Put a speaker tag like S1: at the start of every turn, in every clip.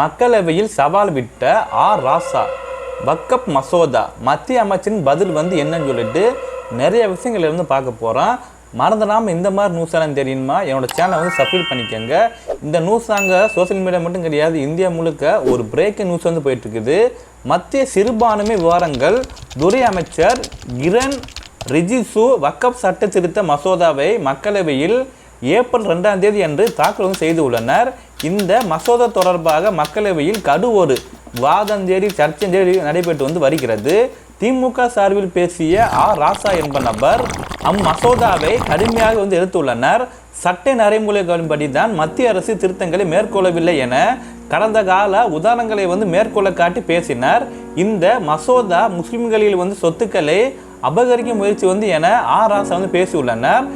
S1: மக்களவையில் சவால் விட்ட ஆர் ராசா வக்கப் மசோதா மத்திய அமைச்சரின் பதில் வந்து என்னன்னு சொல்லிட்டு நிறைய விஷயங்கள் இருந்து பார்க்க போகிறோம் மறந்துடாமல் இந்த மாதிரி நியூஸ் எல்லாம் தெரியுமா? என்னோட சேனலை வந்து சப்ஸ்கிரைப் பண்ணிக்கோங்க. இந்த நியூஸ் அங்கே சோஷியல் மீடியா மட்டும் கிடையாது இந்தியா முழுக்க ஒரு பிரேக்கிங் நியூஸ் வந்து போயிட்டுருக்குது. மத்திய சிறுபான்மை விவகாரங்கள் துறை அமைச்சர் கிரண் ரிஜிசு வக்கப் சட்ட திருத்த மசோதாவை மக்களவையில் ஏப்ரல் ரெண்டாம் தேதி அன்று தாக்கல் வந்து செய்துள்ளனர் இந்த மசோதா தொடர்பாக மக்களவையில் கடு ஒரு சர்ச்சஞ்சேரி நடைபெற்று வந்து வருகிறது. திமுக சார்பில் பேசிய ஆர் ராசா என்ப நபர் அம்மசோதாவை கடுமையாக வந்து எடுத்துள்ளனர் சட்ட நடைமுறைகளின்படி தான் மத்திய அரசு திருத்தங்களை மேற்கொள்ளவில்லை என கடந்த கால உதாரணங்களை வந்து மேற்கொள்ள காட்டி பேசினார். இந்த மசோதா முஸ்லிம்களில் வந்து சொத்துக்களை அபகரிக்கும் முயற்சி வந்து என ஆர் ராசா வந்து பேசியுள்ளனர்.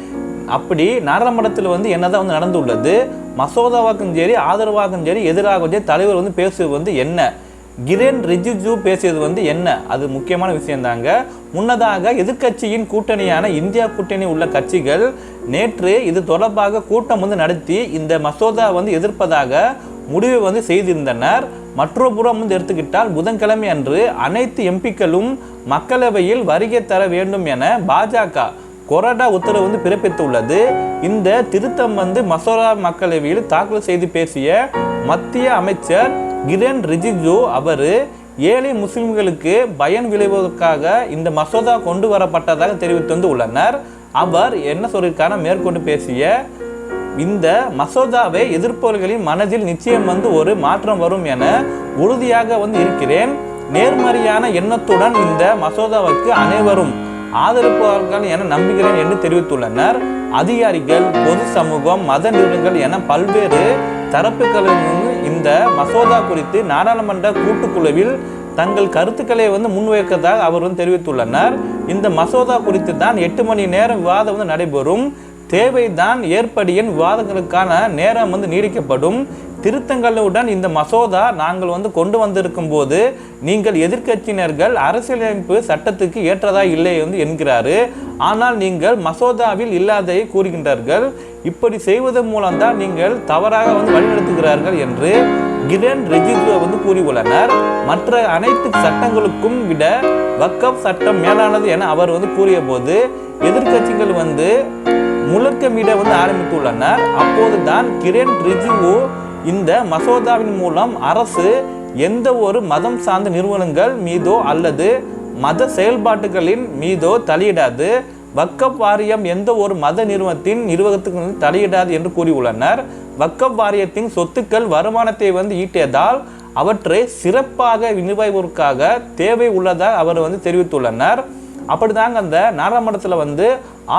S1: அப்படி நாடாளுமன்றத்தில் வந்து என்னதான் வந்து நடந்துள்ளது? மசோதாவாக்கும் சரி ஆதரவாகும் சரி எதிராகவும் சரி தலைவர் வந்து பேசுவது வந்து என்ன? கிரண் ரிஜிஜு பேசியது வந்து என்ன? அது முக்கியமான விஷயம்தாங்க. முன்னதாக எதிர்க்கட்சியின் கூட்டணியான இந்தியா கூட்டணி உள்ள கட்சிகள் நேற்று இது தொடர்பாக கூட்டம் வந்து நடத்தி இந்த மசோதா வந்து எதிர்ப்பதாக முடிவை வந்து செய்திருந்தனர். மற்றொரு புறம் வந்து எடுத்துக்கிட்டால் புதன்கிழமை அன்று அனைத்து எம்பிக்களும் மக்களவையில் வருகை தர வேண்டும் என பாஜக கொறடா உத்தரவு வந்து பிறப்பித்துள்ளது. இந்த திருத்தம் வந்து மசோதா மக்களவையில் தாக்கல் செய்து பேசிய மத்திய அமைச்சர் கிரண் ரிஜிஜு அவர் ஏழை முஸ்லிம்களுக்கு பயன் விளைவதற்காக இந்த மசோதா கொண்டு வரப்பட்டதாக தெரிவித்து வந்து உள்ளனர். அவர் என்ன சொல்லியிருக்காருன்னா மேற்கொண்டு பேசிய இந்த மசோதாவை எதிர்ப்பவர்களின் மனதில் நிச்சயம் வந்து ஒரு மாற்றம் வரும் என உறுதியாக வந்து இருக்கிறேன். நேர்மறையான எண்ணத்துடன் இந்த மசோதாவுக்கு அனைவரும் ஆதரிப்பார்கள் என நம்புகிறேன் என்று தெரிவித்துள்ளனர். அதிகாரிகள் பொது சமூகம் மத நிறுவனங்கள் என பல்வேறு தரப்புகளிலும் இந்த மசோதா குறித்து நாடாளுமன்ற கூட்டுக்குழுவில் தங்கள் கருத்துக்களை வந்து முன்வைக்கதாக அவர் வந்து தெரிவித்துள்ளனர். இந்த மசோதா குறித்து தான் எட்டு மணி நேரம் விவாதம் வந்து நடைபெறும். தேவைதான் ஏற்படியின் விவாதங்களுக்கான நேரம் வந்து நீடிக்கப்படும். திருத்தங்களுடன் இந்த மசோதா நாங்கள் வந்து கொண்டு வந்திருக்கும் போது நீங்கள் எதிர்க்கட்சியினர்கள் அரசியலமைப்பு சட்டத்துக்கு ஏற்றதா இல்லை வந்து என்கிறாரு. ஆனால் நீங்கள் மசோதாவில் இல்லாததை கூறுகின்றார்கள். இப்படி செய்வதன் மூலம்தான் நீங்கள் தவறாக வந்து வழிநடத்துகிறார்கள் என்று கிரண் ரிஜிஜு வந்து கூறியுள்ளனர். மற்ற அனைத்து சட்டங்களுக்கும் விட வக்கப் சட்டம் மேலானது என அவர் வந்து கூறிய போது எதிர்க்கட்சிகள் வந்து முழக்கமிட வந்து ஆரம்பித்துள்ளனர் அப்போதுதான் கிரண் ரிஜிஜு இந்த மசோதாவின் மூலம் அரசு எந்த ஒரு மதம் சார்ந்த நிறுவனங்கள் மீதோ அல்லது மத செயல்பாட்டுகளின் மீதோ தலையிடாது. வக்கப் வாரியம் எந்த ஒரு மத நிறுவனத்தின் நிர்வாகத்துக்கு தலையிடாது என்று கூறியுள்ளனர். வக்கப் வாரியத்தின் சொத்துக்கள் வருமானத்தை வந்து ஈட்டியதால் அவற்றை சிறப்பாக விநியோகிப்பதற்காக தேவை உள்ளதாக அவர் வந்து தெரிவித்துள்ளனர். அப்படிதாங்க அந்த நாடாளுமன்றத்தில் வந்து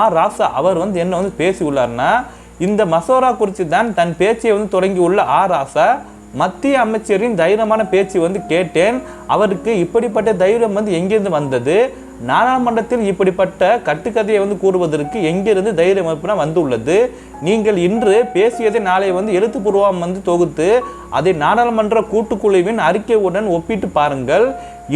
S1: ஆர் ராசா அவர் வந்து என்ன வந்து பேசி உள்ளார்னா இந்த மசோரா குறித்து தான் தன் பேச்சை வந்து தொடங்கி உள்ள ஆர் ராசா மத்திய அமைச்சரின் தைரியமான பேச்சு வந்து கேட்டேன். அவருக்கு இப்படிப்பட்ட தைரியம் வந்து எங்கிருந்து வந்தது? நாடாளுமன்றத்தில் இப்படிப்பட்ட கட்டுக்கதையை வந்து கூறுவதற்கு எங்கிருந்து தைரியம் அப்படின்னா வந்துள்ளது? நீங்கள் இன்று பேசியதை நாளை வந்து எழுத்துப்பூர்வம் வந்து தொகுத்து அதை நாடாளுமன்ற கூட்டுக்குழுவின் அறிக்கையுடன் ஒப்பிட்டு பாருங்கள்.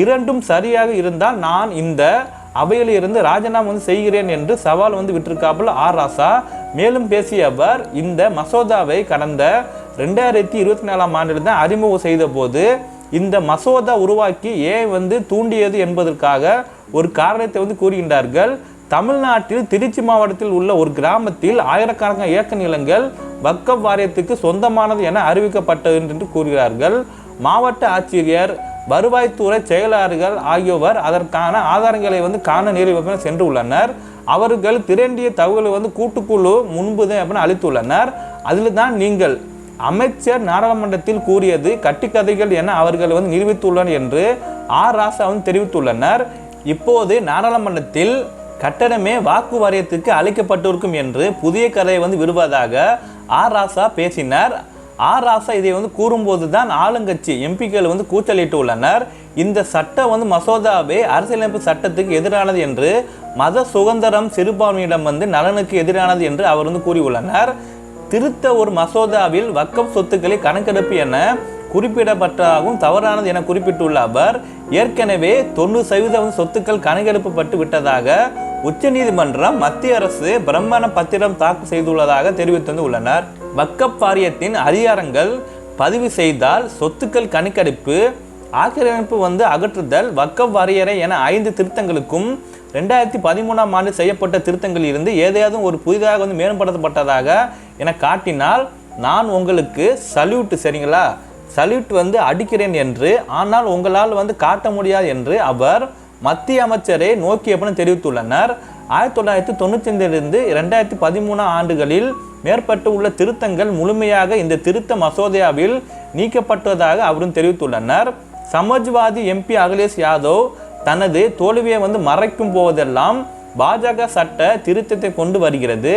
S1: இரண்டும் சரியாக இருந்தால் நான் இந்த அவையில் இருந்து ராஜினாமா வந்து செய்கிறேன் என்று சவால் வந்து விட்டிருக்காப்புல ஆர் ராசா. மேலும் பேசிய அவர் இந்த மசோதாவை கடந்த ரெண்டாயிரத்தி இருபத்தி நாலாம் ஆண்டில் தான் அறிமுகம் செய்த போது இந்த மசோதா உருவாக்கி ஏன் வந்து தூண்டியது என்பதற்காக ஒரு காரணத்தை வந்து கூறுகின்றார்கள். தமிழ்நாட்டில் திருச்சி மாவட்டத்தில் உள்ள ஒரு கிராமத்தில் ஆயிரக்கணக்கான ஏக்க நிலங்கள் வக்கப் வாரியத்துக்கு சொந்தமானது என அறிவிக்கப்பட்டது என்று கூறுகிறார்கள். மாவட்ட ஆட்சியர் வருவாய்த்துறை செயலாளர்கள் ஆகியோர் அதற்கான ஆதாரங்களை வந்து காண நேரில் சென்று உள்ளனர். அவர்கள் திரண்டிய தகவலை வந்து கூட்டுக்குழு முன்புதான் அப்படின்னு அளித்துள்ளனர். அதில் தான் நீங்கள் அமைச்சர் நாடாளுமன்றத்தில் கூறியது கட்டுக்கதைகள் என அவர்கள் வந்து நிரூபித்துள்ளனர் என்று ஆர். ராசா வந்து தெரிவித்துள்ளனர். இப்போது நாடாளுமன்றத்தில் கட்டணமே வாக்கு வாரியத்துக்கு அளிக்கப்பட்டிருக்கும் என்று புதிய கதையை வந்து விடுவதாக ஆர். ராசா பேசினார். ஆர் ராசா இதை வந்து கூறும்போது தான் ஆளுங்கட்சி எம்பிக்கள் வந்து கூச்சலிட்டு உள்ளனர் இந்த சட்டம் வந்து மசோதாவே அரசியலமைப்பு சட்டத்துக்கு எதிரானது என்று மத சுதந்திரம் சிறுபான்மையிடம் வந்து நலனுக்கு எதிரானது என்று அவர் வந்து கூறியுள்ளனர். திருத்த ஒரு மசோதாவில் வக்கம் சொத்துக்களை கணக்கெடுப்பு என குறிப்பிடப்பட்டதாகவும் தவறானது என குறிப்பிட்டுள்ள அவர் ஏற்கனவே தொண்ணூறு சதவீதம் சொத்துக்கள் கணக்கெடுப்பட்டு விட்டதாக உச்சநீதிமன்றம் மத்திய அரசு பிரம்மண பத்திரம் தாக்கல் செய்துள்ளதாக தெரிவித்து உள்ளனர். வக்கப் வாரியத்தின் அதிகாரங்கள் பதிவு செய்தால் சொத்துக்கள் கணக்கெடுப்பு ஆக்கிரமிப்பு வந்து அகற்றுதல் வக்கப் வரையறை என ஐந்து திருத்தங்களுக்கும் ரெண்டாயிரத்தி பதிமூணாம் ஆண்டு செய்யப்பட்ட திருத்தங்களில் இருந்து ஏதாவது ஒரு புதிதாக வந்து மேம்படுத்தப்பட்டதாக என காட்டினால் நான் உங்களுக்கு சல்யூட் சரிங்களா? சல்யூட் வந்து அடிக்கிறேன் என்று ஆனால் உங்களால் வந்து காட்ட முடியாது என்று அவர் மத்திய அமைச்சரை நோக்கியப்பன தெரிவித்துள்ளனர். ஆயிரத்தி தொள்ளாயிரத்தி தொண்ணூற்றி ஐந்திலிருந்து ரெண்டாயிரத்தி பதிமூணாம் ஆண்டுகளில் மேற்பட்டு உள்ள திருத்தங்கள் முழுமையாக இந்த திருத்த மசோதாவில் நீக்கப்பட்டதாக அவரும் தெரிவித்துள்ளனர். சமாஜ்வாதி எம்பி அகிலேஷ் யாதவ் தனது தோல்வியை வந்து மறைக்கும் போதெல்லாம் பாஜக சட்ட திருத்தத்தை கொண்டு வருகிறது.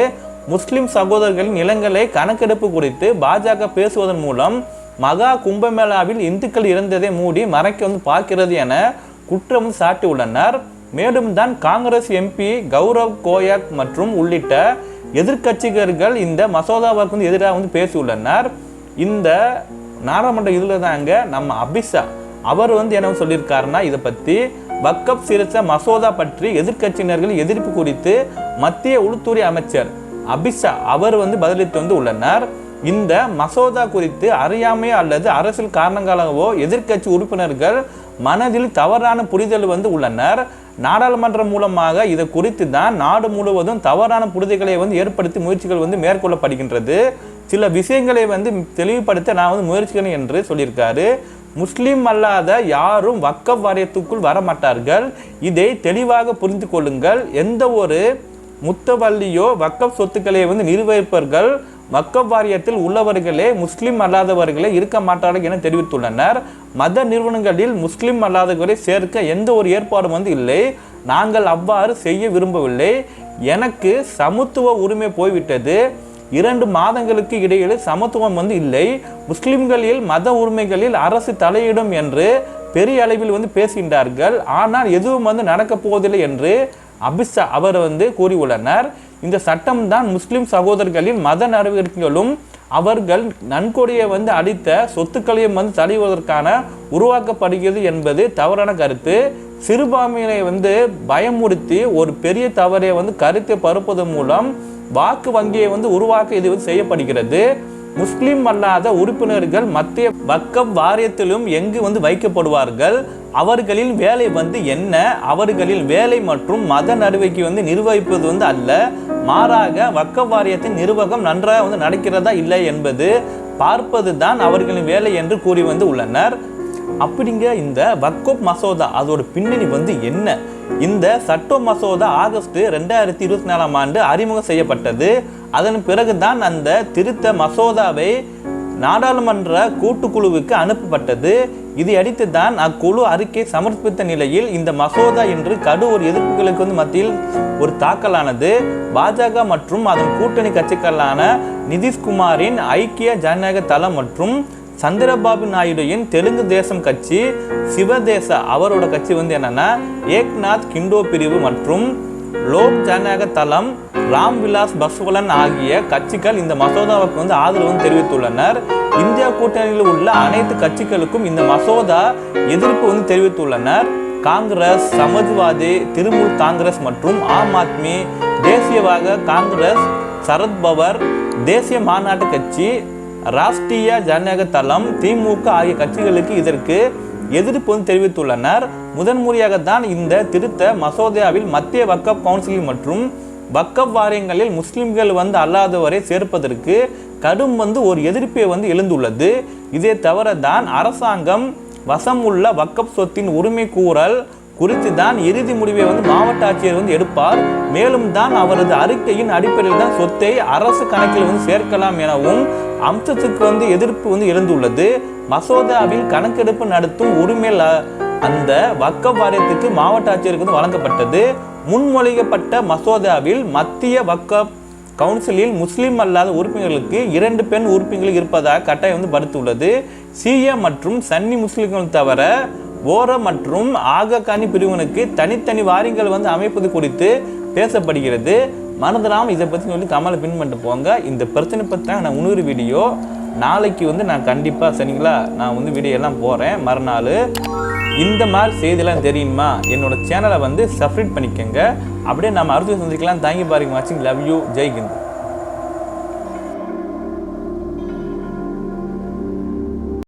S1: முஸ்லிம் சகோதரர்களின் நிலங்களை கணக்கெடுப்பு குறித்து பாஜக பேசுவதன் மூலம் மகா கும்பமேளாவில் இந்துக்கள் இறந்ததை மூடி மறைக்க வந்து பார்க்கிறது என குற்றம் சாட்டியுள்ளனர். மேலும் தான் காங்கிரஸ் எம்பி கௌரவ் கோயக் மற்றும் உள்ளிட்ட எதிர்க்கட்சிகர்கள் இந்த மசோதாவுக்கு வந்து எதிராக வந்து பேசியுள்ளனர். இந்த நாடாளுமன்ற இதில் தாங்க நம்ம அபிஷா அவர் வந்து என்ன சொல்லியிருக்காருன்னா இதை பற்றி வக்கப் சிறுத்த மசோதா பற்றி எதிர்க்கட்சியினர்கள் எதிர்ப்பு குறித்து மத்திய உள்துறை அமைச்சர் அபிஷா அவர் வந்து பதிலளித்து வந்து உள்ளனர். இந்த மசோதா குறித்து அறியாமை அல்லது அரசியல் காரணங்களாகவோ எதிர்க்கட்சி உறுப்பினர்கள் மனதில் தவறான புரிதல் வந்து உள்ளனர். நாடாளுமன்றம் மூலமாக இதை குறித்து தான் நாடு முழுவதும் தவறான புரிதல்களை வந்து ஏற்படுத்தி முயற்சிகள் வந்து மேற்கொள்ளப்படுகின்றது. சில விஷயங்களை வந்து தெளிவுபடுத்த நான் வந்து முயற்சிக்கிறேன் என்று சொல்லியிருக்காரு. முஸ்லீம் அல்லாத யாரும் வக்கப் வாரியத்துக்குள் வர மாட்டார்கள் இதை தெளிவாக புரிந்து கொள்ளுங்கள். எந்த ஒரு முத்தவல்லியோ வக்கப் சொத்துக்களை வந்து நிர்வகிப்பவர்கள் வக்கப் வாரியத்தில் உள்ளவர்களே முஸ்லிம் அல்லாதவர்களே இருக்க மாட்டார்கள் என தெரிவித்துள்ளனர். மத நிறுவனங்களில் முஸ்லிம் அல்லாதவர்களை சேர்க்க எந்த ஒரு ஏற்பாடும் வந்து இல்லை. நாங்கள் அவ்வாறு செய்ய விரும்பவில்லை. எனக்கு சமத்துவ உரிமை போய்விட்டது. இரண்டு மாதங்களுக்கு இடையில் சமத்துவம் வந்து இல்லை. முஸ்லிம்களில் மத உரிமைகளில் அரசு தலையிடும் என்று பெரிய அளவில் வந்து பேசுகின்றார்கள். ஆனால் எதுவும் வந்து நடக்கப் போவதில்லை என்று அபிஷா அவர் வந்து கூறியுள்ளனர். இந்த சட்டம் தான் முஸ்லிம் சகோதரர்களின் மத நடவடிக்கைகளும் அவர்கள் நன்கொடையை வந்து அளித்த சொத்துக்களையும் வந்து தடைவதற்கான உருவாக்கப்படுகிறது என்பது தவறான கருத்து. சிறுபான்மையினை வந்து பயமுறுத்தி ஒரு பெரிய தவறை வந்து கருத்தை பருப்பதன் மூலம் வாக்கு வங்கியை வந்து உருவாக்க இது வந்து செய்யப்படுகிறது. முஸ்லிம் அல்லாத உறுப்பினர்கள் மத்திய வக்கம் வாரியத்திலும் எங்கு வந்து வைக்கப்படுவார்கள்? அவர்களின் வேலை வந்து என்ன? அவர்களின் வேலை மற்றும் மத நடவடிக்கை வந்து நிர்வகிப்பது வந்து அல்ல. மாறாக வக்க வாரியத்தின் நிர்வாகம் நன்றாக வந்து நடக்கிறதா இல்லை என்பது பார்ப்பது தான் அவர்களின் வேலை என்று கூறி வந்து உள்ளனர். அப்படிங்க இந்த வக்கோப் மசோதா அதோட பின்னணி வந்து என்ன? இந்த சட்ட மசோதா ஆகஸ்ட் ரெண்டாயிரத்தி இருபத்தி நாலாம் ஆண்டு அறிமுகம் செய்யப்பட்டது. அதன் பிறகுதான் அந்த திருத்த மசோதாவை நாடாளுமன்ற கூட்டுக்குழுவுக்கு அனுப்பப்பட்டது. இதையடித்து தான் அக்குழு அறிக்கை சமர்ப்பித்த நிலையில் இந்த மசோதா என்று கடு ஒரு எதிர்ப்புகளுக்கு வந்து மத்தியில் ஒரு தாக்கலானது. பாஜக மற்றும் அதன் கூட்டணி கட்சிகளான நிதிஷ்குமாரின் ஐக்கிய ஜனநாயக தளம் மற்றும் சந்திரபாபு நாயுடுவின் தெலுங்கு தேசம் கட்சி சிவதேச அவரோட கட்சி வந்து என்னன்னா ஏக்நாத் கிண்டோ பிரிவு மற்றும் லோக் ஜனநாயக தளம் ராம் விலாஸ் பஸ்வலன் ஆகிய கட்சிகள் இந்த மசோதாவுக்கு வந்து ஆதரவு தெரிவித்துள்ளனர். இந்தியா கூட்டணியில் உள்ள அனைத்து கட்சிகளுக்கும் இந்த மசோதா எதிர்ப்பு வந்து தெரிவித்துள்ளனர். காங்கிரஸ் சமாஜ்வாதி திரிணாமுல் காங்கிரஸ் மற்றும் ஆம் ஆத்மி தேசியவாத காங்கிரஸ் சரத்பவர் தேசிய மாநாட்டு கட்சி ராஷ்டிரிய ஜனநாயக தளம் திமுக ஆகிய கட்சிகளுக்கு இதற்கு எதிர்ப்பு வந்து தெரிவித்துள்ளனர். முதன்முறையாகத்தான் இந்த திருத்த மசோதாவில் மத்திய வக்கப் கவுன்சில் மற்றும் வக்கப் வாரியங்களில் முஸ்லிம்கள் வந்து அல்லாதவரை சேர்ப்பதற்கு கடும் வந்து ஒரு எதிர்ப்பை வந்து எழுந்துள்ளது. இதே தவிர தான் அரசாங்கம் வசம் உள்ள வக்கப் சொத்தின் உரிமை கூறல் குறித்து தான் இறுதி முடிவை வந்து மாவட்ட ஆட்சியர் வந்து எடுப்பார். மேலும் தான் அவரது அறிக்கையின் அடிப்படையில் தான் சொத்தை அரசு கணக்கில் வந்து சேர்க்கலாம் எனவும் அம்சத்துக்கு வந்து எதிர்ப்பு வந்து எழுந்துள்ளது. மசோதாவில் கணக்கெடுப்பு நடத்தும் உரிமை அந்த வக்க வாரியத்துக்கு மாவட்ட ஆட்சியருக்கு வந்து வழங்கப்பட்டது. முன்மொழியப்பட்ட மசோதாவில் மத்திய வக்க கவுன்சிலில் முஸ்லீம் அல்லாத உறுப்பினர்களுக்கு இரண்டு பெண் உறுப்பினர்கள் இருப்பதாக கட்டாயம் வந்து படுத்துள்ளது சிஏ மற்றும் சன்னி முஸ்லீம்கள் தவிர ஓர மற்றும் ஆககானி பிரிவினுக்கு தனித்தனி வாரியங்கள் வந்து அமைப்பது குறித்து பேசப்படுகிறது. மறந்துடாமல் இதை பற்றி சொல்லி கமலை பின் பண்ணிட்டு போங்க. இந்த பிரச்சனை பற்றி தான் நான் இன்னொரு வீடியோ. நாளைக்கு வந்து நான் கண்டிப்பாக சரிங்களா? நான் வந்து வீடியோ எல்லாம் போகிறேன் மறுநாள் இந்த மாதிரி செய்தியெல்லாம் தெரியுமா? என்னோட சேனலை வந்து சப்ஸ்கிரைப் பண்ணிக்கோங்க. அப்படியே நம்ம அடுத்த சந்திக்கலாம். தேங்க்யூ பாருங்க வாட்சிங் லவ் யூ ஜெய்ஹிந்த்